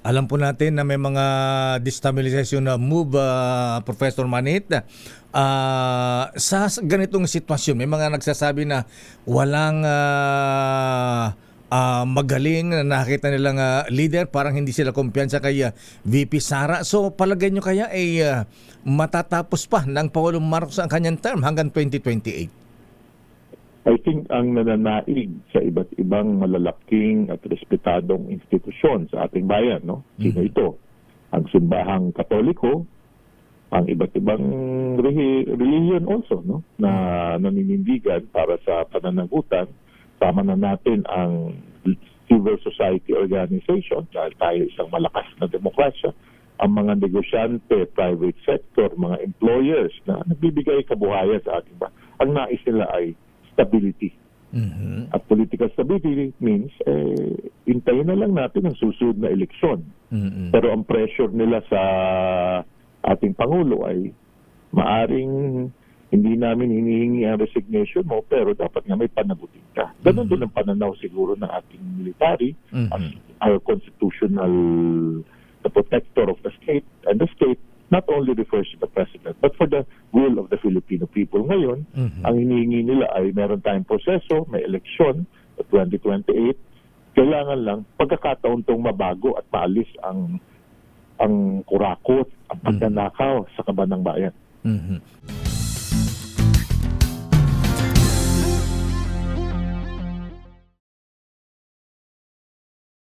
Alam po natin na may mga destabilization na move, ah, Professor Manit. Ah, sa ganitong sitwasyon, may mga nagsasabi na walang ah, ah, magaling na nakita nilang ah, leader, parang hindi sila kumpiyansa kay ah, VP Sara. So palagay nyo kaya ay ah, matatapos pa ng Pangulong Marcos ang kanyang term hanggang 2028? I think ang nananaig sa iba't ibang malalaking at respetadong institusyon sa ating bayan, no? Sino ito? Ang simbahang katoliko, ang iba't ibang religion also, no? Na naninindigan para sa pananagutan. Sama na natin ang civil society organization dahil tayo isang malakas na demokrasya ang mga negosyante, private sector, mga employers na nagbibigay kabuhayan sa ating ba. Ang nais nila ay stability. Mhm. At political stability means, eh, hintayin na lang natin ang susunod na eleksyon. Mhm. Pero ang pressure nila sa ating Pangulo ay maaring hindi namin hinihingi ang resignation mo, pero dapat nga may panagutin ka. Ganon din ang pananaw siguro ng ating military Mhm. as our constitutional the protector of the state and the state not only refers to the president but for the will of the Filipino people. Ngayon, Mhm. ang hinihingi nila ay meron tayong proseso, may eleksyon sa 2028. Kailangan lang pagkakataon tong mabago at maalis ang ang kurakot, ang pagnanakaw sa kabanang bayan. Mhm.